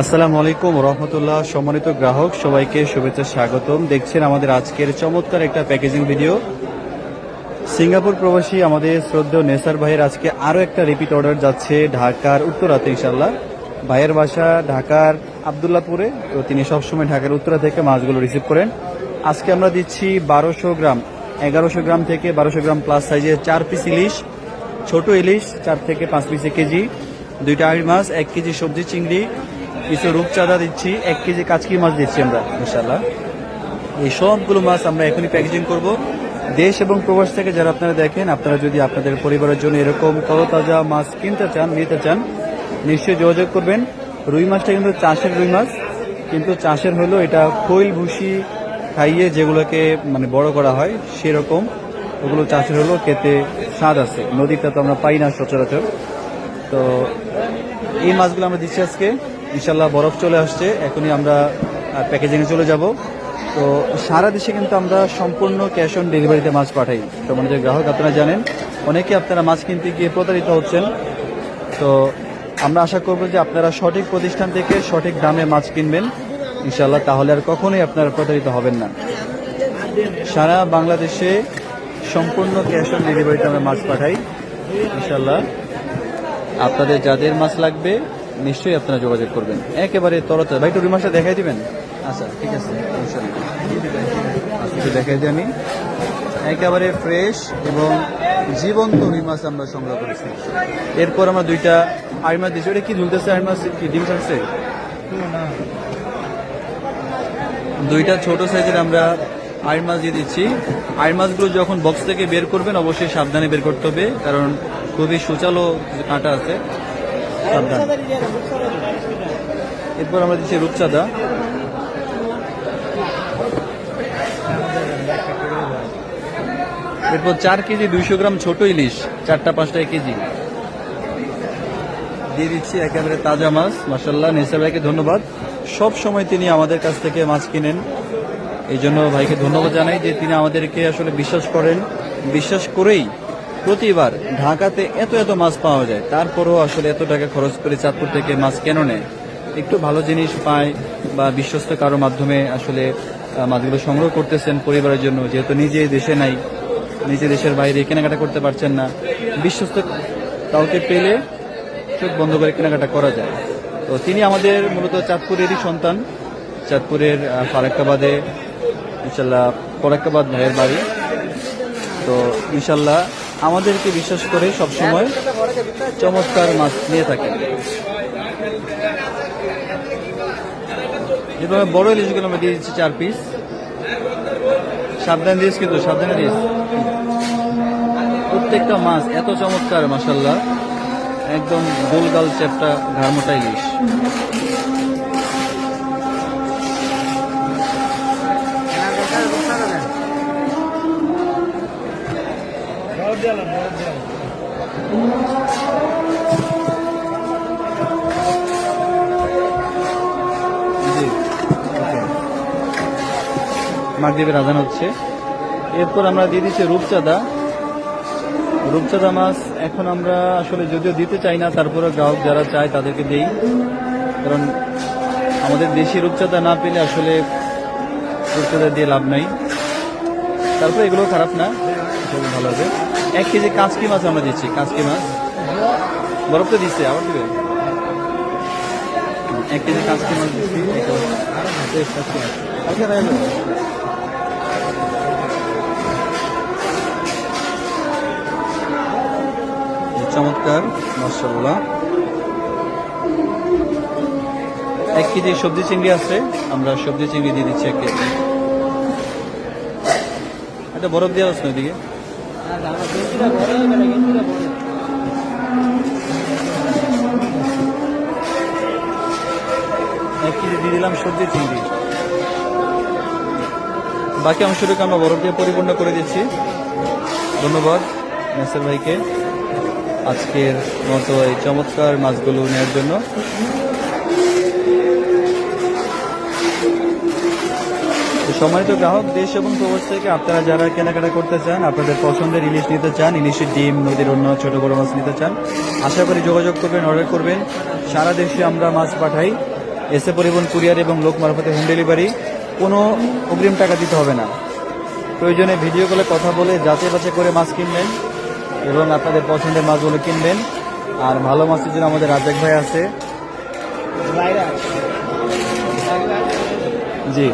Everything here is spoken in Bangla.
আসসালামু আলাইকুম রহমতুল্লাহ। সম্মানিত গ্রাহক, সবাইকে শুভেচ্ছা স্বাগতম। দেখছেন আমাদের আজকের চমৎকার একটা প্যাকেজিং ভিডিও। সিঙ্গাপুর প্রবাসী আমাদের শ্রদ্ধেয় নেসার ভাইয়ের আজকে আরও একটা রিপিট অর্ডার যাচ্ছে ঢাকার উত্তরাতে ইনশাল্লাহ ভাইয়ের বাসা ঢাকার আবদুল্লাপুরে। তো তিনি সবসময় ঢাকার উত্তরা থেকে মাছগুলো রিসিভ করেন। আজকে আমরা দিচ্ছি বারোশো গ্রাম, এগারোশো গ্রাম থেকে বারোশো গ্রাম প্লাস সাইজের চার পিস ইলিশ, ছোট ইলিশ, চার থেকে পাঁচ পিসে কেজি, দুইটা আড়ি মাছ, এক কেজি সবজি চিংড়ি, কিছু রূপচাঁদা দিচ্ছি, এক কেজি কাচকি মাছ দিচ্ছি আমরা ইনশাল্লাহ এই সবগুলো মাছ আমরা এখনই প্যাকেজিং করব। দেশ এবং প্রবাস থেকে যারা আপনারা দেখেন, আপনারা যদি আপনাদের পরিবারের জন্য এরকম তরতাজা মাছ কিনতে চান, নিতে চান, নিশ্চয়ই যোগাযোগ করবেন। রুই মাছটা কিন্তু চাষের রুই মাছ, কিন্তু চাষের হলো এটা খৈল ভুসি খাইয়ে যেগুলোকে মানে বড় করা হয়, সেরকম। ওগুলো চাষের হলো খেতে স্বাদ আছে। নদীতে তো আমরা পাই না সচরাচর। তো এই মাছগুলো আমরা দিচ্ছি আজকে। ইনশাল্লাহ বরফ চলে আসছে। এখনই আমরা প্যাকেজিংয়ে চলে যাব। তো সারা দেশে কিন্তু আমরা সম্পূর্ণ ক্যাশ অন ডেলিভারিতে মাছ পাঠাই। তো আমাদের গ্রাহক আপনারা জানেন, অনেকে আপনারা মাছ কিনতে গিয়ে প্রতারিত হচ্ছেন। তো আমরা আশা করব যে আপনারা সঠিক প্রতিষ্ঠান থেকে সঠিক দামে মাছ কিনবেন। ইনশাল্লাহ তাহলে আর কখনোই আপনারা প্রতারিত হবেন না। সারা বাংলাদেশে সম্পূর্ণ ক্যাশ অন ডেলিভারিতে আমরা মাছ পাঠাই ইনশাল্লাহ আপনাদের যাদের মাছ লাগবে, নিশ্চয়ই আপনারা যোগাযোগ করবেন। একেবারে তরতাজা। ভাই, একটু রুই মাছটা দেখাই দিবেন? আচ্ছা ঠিক আছে ইনশাল্লাহ একটু দেখাই দিই আমি। একেবারে ফ্রেশ এবং জীবন্ত রুই মাছ আমরা সংগ্রহ করেছি। এরপর আমরা দুইটা আড়ি মাছ দিচ্ছি ওটা কি ঝুলতেছে আড়ি মাছ কি ডিম ছাড়ছে? দুইটা ছোট সাইজের আমরা আড়ি মাছ দিয়ে দিচ্ছি। আড়ি মাছগুলো যখন বক্স থেকে বের করবেন, অবশ্যই সাবধানে বের করতে হবে, কারণ খুবই সুচালো কাঁটা আছে এরপর আমরা দিচ্ছি রূপচাঁদা। এরপর চার কেজি দুইশো গ্রাম ছোট ইলিশ, চারটা পাঁচটা কেজি। দিয়ে দিচ্ছি একেবারে তাজা মাছ মাসাল্লাহ নেসার ভাইকে ধন্যবাদ। সব সময় তিনি আমাদের কাছ থেকে মাছ কিনেন। এই জন্য ভাইকে ধন্যবাদ জানাই যে তিনি আমাদেরকে আসলে বিশ্বাস করেন। বিশ্বাস করেই প্রতিবার ঢাকাতে এত এত মাছ পাওয়া যায়। তারপরেও আসলে এত টাকা খরচ করে চাঁদপুর থেকে মাছ কেন নেয়? একটু ভালো জিনিস পায় বা বিশ্বস্ত কারও মাধ্যমে আসলে মাছগুলো সংগ্রহ করতেছেন পরিবারের জন্য। যেহেতু নিজে দেশে নাই, নিজে দেশের বাইরে কেনাকাটা করতে পারছেন না। বিশ্বস্ত কাউকে পেলে চোখ বন্ধ করে কেনাকাটা করা যায়। তো তিনি আমাদের মূলত চাঁদপুরেরই সন্তান। চাঁদপুরের ফারাক্কাবাদে ইনশাল্লাহ ফরাক্কাবাদ ভাইয়ের বাড়ি। তো ইনশাল্লাহ আমাদেরকে বিশ্বাস করে সবসময় চমৎকার মাছ নিয়ে থাকেন এভাবে বড় ইলিশগুলো আমরা দিয়ে দিচ্ছি চার পিস সাবধান দিস কিন্তু, সাবধানে দিস প্রত্যেকটা মাছ এত চমৎকার মাসাল্লাহ একদম গোলগাল চ্যাপটা ঘাড়মোটা ইলিশ। মাগরীবের আজান হচ্ছে। এরপর আমরা দিয়ে দিচ্ছি রূপচাঁদা। রূপচাঁদা মাছ এখন আমরা আসলে যদিও দিতে চাই না তারপরে গ্রাহক যারা চায় তাদেরকে দেই। কারণ আমাদের দেশি রূপচাঁদা না পেলে আসলে রূপচাঁদা দিয়ে লাভ নাই। তারপরে এগুলো খারাপ না খুবই ভালো হবে। এক কেজি কাঁচকি মাছ আমরা দিচ্ছি, কাঁচকি মাছ। বরফ তো দিচ্ছে, আবার দিবে? এক কেজি কাঁচকি মাছ দিচ্ছি চমৎকার মাসাল্লাহ এক কেজি সবজি চিংড়ি আছে, আমরা সবজি চিংড়ি দিয়ে দিচ্ছি এক কেজি। একটা বরফ দেওয়া আছে না ওইদিকে। এক কেজি দিয়ে দিলাম সবজি চিংড়ি। বাকি অংশটুকু আমরা বরফ দিয়ে পরিপূর্ণ করে দিচ্ছি। ধন্যবাদ মেসের ভাইকে। আজকের মতো এই চমৎকার মাছগুলো নেওয়ার জন্য। সম্মানিত গ্রাহক, দেশ এবং প্রবাস থেকে আপনারা যারা কেনাকাটা করতে চান, আপনাদের পছন্দের ইলিশ নিতে চান, ইলিশের ডিম নদীর অন্য ছোট বড় মাছ নিতে চান, আশা করি যোগাযোগ করবেন অর্ডার করবেন। সারা দেশে আমরা মাছ পাঠাই। এসে পরিবহন, কুরিয়ার এবং লোক মারফতে হোম ডেলিভারি। কোনো অগ্রিম টাকা দিতে হবে না। প্রয়োজনে ভিডিও কলে কথা বলে যাচাই বাছাই করে মাছ কিনবেন। এবং আপনাদের পছন্দের মাছগুলো কিনবেন। আর ভালো মাছের জন্য আমাদের রাজাক ভাই আছে। জি।